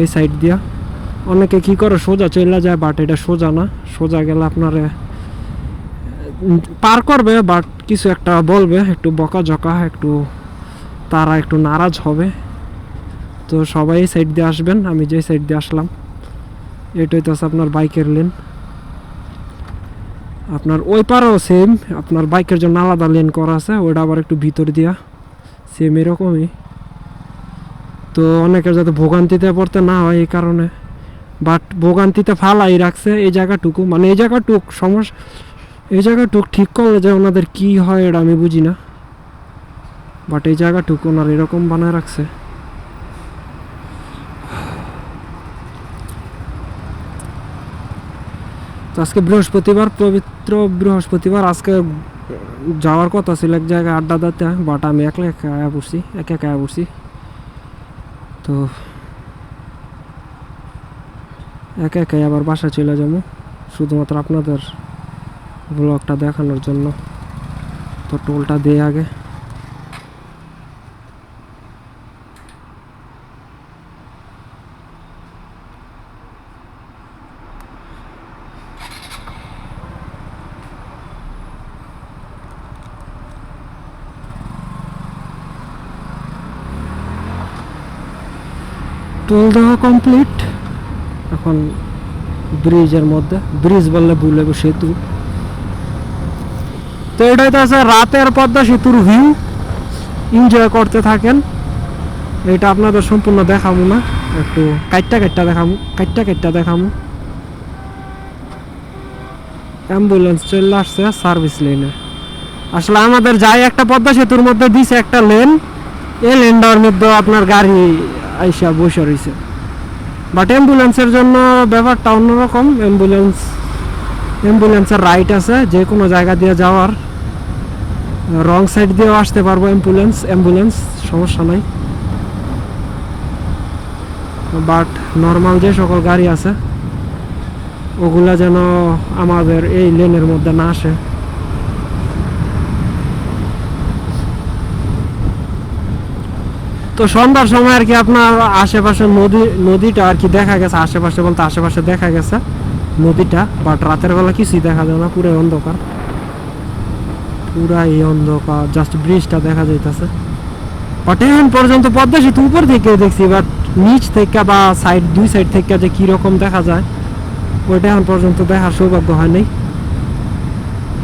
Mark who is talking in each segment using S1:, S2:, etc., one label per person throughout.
S1: এই সাইড দিয়া। অনেকে কি করে, সোজা চলে যায় বাট এটা সোজা না। সোজা গেলে আপনার পার করবে বাট কিছু একটা বলবে, একটু বকা জকা একটু তারা একটু নারাজ হবে। তো সবাই এই সাইড দিয়ে আসবেন, আমি যে সাইড দিয়ে আসলাম। এটাই তো আছে আপনার বাইকের লেন আপনার ওই পারও সেম আপনার বাইকের জন্য আলাদা লেন করা আছে ওটা আবার একটু ভিতর দিয়া। সেম এরকমই। তো অনেকের যাতে ভোগান্তিতে পড়তে না হয় এই কারণে। বাট ভোগান্তিতে ফালাই রাখছে এই জায়গাটুকু। মানে এই জায়গাটুক সমস্যা এই জায়গাটুক ঠিক করলে যে ওনাদের কি হয় এটা আমি বুঝি না। বাট এই জায়গাটুকু ওনার এরকম বানায় রাখছে। তো আজকে বৃহস্পতিবার, পবিত্র বৃহস্পতিবার, আজকে যাওয়ার কথা ছিল এক জায়গায় আড্ডা দিতে বাট আমি একলা একা পড়ছি, একা একা পড়ছি। তো একা একাই আবার বাসা চলে যাব, শুধুমাত্র আপনাদের ব্লগটা দেখানোর জন্য। তো টোলটা দিয়ে আগে। টোল দেওয়া কমপ্লিট এখন ব্রিজের মধ্যে। ব্রিজ বললে ভুল হবে সেতু। তো এটাই তো আছে রাতের পদ্মা সেতুর ভিউ এনজয় করতে থাকেন। এটা আপনাদের সম্পূর্ণ দেখাবো না। একটু কাইটটা কাইটটা দেখাবো। কাইটটা কাইটটা দেখাবো। অ্যাম্বুলেন্স চলে আসছে সার্ভিস লেনে আসলে আমাদের যাই একটা পদ্মা সেতুর মধ্যে দিছে একটা লেন এই লেনটার মধ্যে আপনার গাড়ি আইসা বসে রয়েছে। বাট অ্যাম্বুলেন্সের জন্য ব্যাপারটা অন্যরকম। অ্যাম্বুলেন্স অ্যাম্বুলেন্সের রাইট আছে, যে কোনো জায়গা দিয়ে যাওয়ার। রং সাইড দিয়েও আসতে পারব অ্যাম্বুলেন্স অ্যাম্বুলেন্স সমস্যা নাই। বাট নর্মাল যে সকল গাড়ি আছে, ওগুলা যেন আমাদের এই লেনের মধ্যে না আসে। তো সন্ধ্যার সময় আর কি আপনার আশেপাশে নদী, নদীটা আর কি দেখা গেছে, আশেপাশে বলতে আশেপাশে দেখা গেছে নদীটা বাট রাতের বেলা কিছুই দেখা যায় না, পুরো অন্ধকার। পুরাই অন্ধকার জাস্ট ব্রিজটা দেখা যাইতেছে। বাট এখন পর্যন্ত পদ্মা সেতু উপর থেকে দেখছি বাট নিচ থেকে বা সাইড দুই সাইড থেকে যে কীরকম দেখা যায়, ওইটা এখন পর্যন্ত দেখার সৌভাগ্য হয় নাই।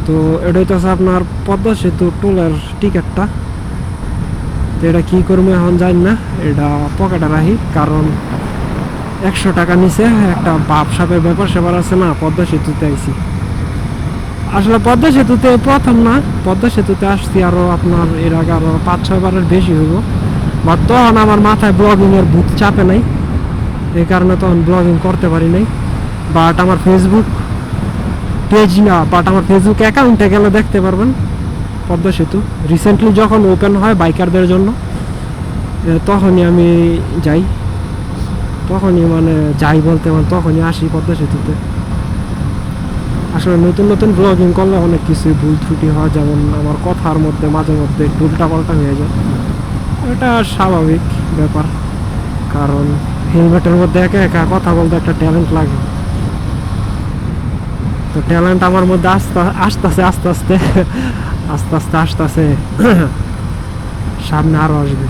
S1: তো এটাই তো আছে আপনার পদ্মা সেতু টোলের টিকিটটা তো এটা কি করব এখন জানি না। এটা পকেটে রাখি, কারণ একশো টাকা নিচে একটা বাপ সাপের ব্যাপার সেবার আছে না, পদ্মা সেতুতে আইছি। আসলে পদ্মা সেতুতে প্রথম না, পদ্মা সেতুতে আসছি আরও আপনার এর আগে আরও পাঁচ, ছয় বারের বেশি হইব। বাট তখন আমার মাথায় ব্লগিং এর ভূত চাপে নাই, এই কারণে তখন ব্লগিং করতে পারি নাই। বাট আমার ফেসবুক পেজ না, বাট আমার ফেসবুক অ্যাকাউন্টে গেলে দেখতে পারবেন। পদ্মা সেতু। রিসেন্টলি যখন ওপেন হয় বাইকারদের জন্য তখনই আমি যাই। তখনই মানে যাই বলতে মানে তখনই আসি পদ্মা সেতুতে। আসলে নতুন নতুন ব্লগিং করলে অনেক কিছু ভুল ত্রুটি হয়, যেমন আমার কথার মধ্যে মাঝে মধ্যে একটু উল্টাপাল্টা হয়ে যায়। এটা স্বাভাবিক ব্যাপার, কারণ হেলমেটের মধ্যে একা একা কথা বলতে একটা ট্যালেন্ট লাগে। তো ট্যালেন্ট আমার মধ্যে আস্তে আস্তে আস্তে আস্তে। আস্তে আস্তে আসতেছে। সামনে আরও আসবে।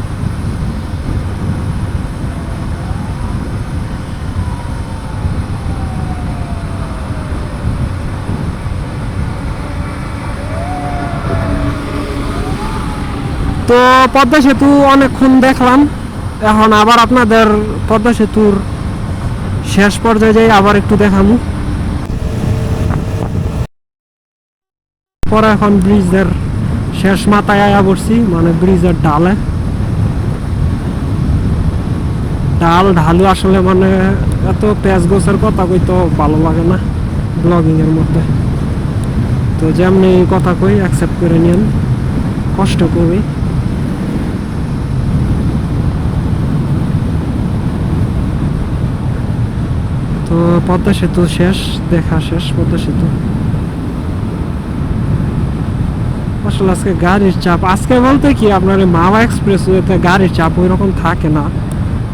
S1: তো পদ্মা সেতু অনেকক্ষণ দেখলাম। এখন আবার আপনাদের পদ্মা সেতুর শেষ পর্যায়ে যাই, আবার একটু দেখামু পরে এখন ব্রিজের শেষ মাথায় আয়া পড়ছি মানে ব্রিজের ডালে। ডাল, ঢালু আসলে মানে এত পেঁয়াজ গোছের কথা কই তো ভালো লাগে না ব্লগিং এর মধ্যে। তো যেমনি কথা কই অ্যাকসেপ্ট করে নিন কষ্ট করি তো পদ্মা সেতু শেষ, দেখা শেষ, পদ্মা সেতু। আসলে আজকে গাড়ির চাপ। আজকে বলতে কি, আপনার এই মাওয়া এক্সপ্রেস ওয়েতে গাড়ির চাপ ওই রকম থাকে না।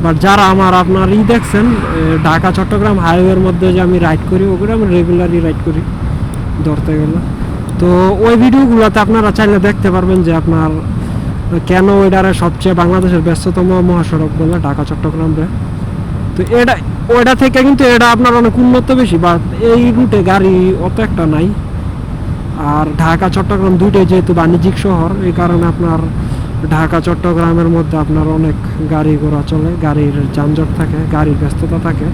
S1: বাট যারা আমার আপনার ই দেখছেন ঢাকা, চট্টগ্রাম হাইওয়ের মধ্যে যে আমি রাইড করি, ওগুলো আমি রেগুলারই রাইড করি ধরতে গেলে। তো ওই ভিডিওগুলোতে আপনারা চাইলে দেখতে পারবেন যে আপনার কেন ওইটারে সবচেয়ে বাংলাদেশের ব্যস্ততম মহাসড়ক বলে ঢাকা, চট্টগ্রাম রে। তো এটা ওইটা থেকে কিন্তু এটা আপনার অনেক উন্নত বেশি, বাট এই রুটে গাড়ি অত একটা নাই। আর ঢাকা, চট্টগ্রাম দুইটাই যেহেতু বাণিজ্যিক শহর, এই কারণে আপনার ঢাকা, চট্টগ্রামের মধ্যে আপনার অনেক গাড়ি ঘোড়া চলে, গাড়ির যানজট থাকে, গাড়ির ব্যস্ততা থাকে।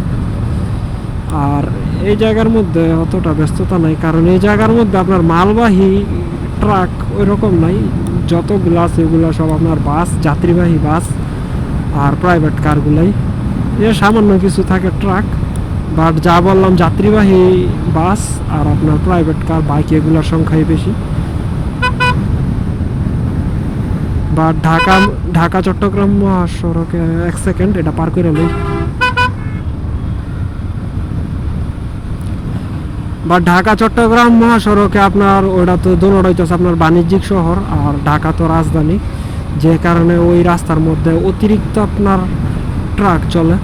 S1: আর এই জায়গার মধ্যে অতটা ব্যস্ততা নাই, কারণ এই জায়গার মধ্যে আপনার মালবাহী ট্রাক ওই রকম নাই, যতগুলো আছে এগুলো সব আপনার বাস, যাত্রীবাহী বাস আর প্রাইভেট কারগুলাই। এ সামান্য কিছু থাকে ট্রাক বাট যা বললাম, যাত্রীবাহী বাস আর আপনার প্রাইভেট কার বাইক এগুলোর সংখ্যাই বেশি। বা ঢাকা ঢাকা, চট্টগ্রাম মহাসড়কে এক সেকেন্ড এটা পার করে নেই বা ঢাকা, চট্টগ্রাম মহাসড়কে আপনার, ওটা তো দোনোটাই তো আপনার বাণিজ্যিক শহর আর ঢাকা তো রাজধানী। যে কারণে ওই রাস্তার মধ্যে অতিরিক্ত আপনার ট্রাক চলে।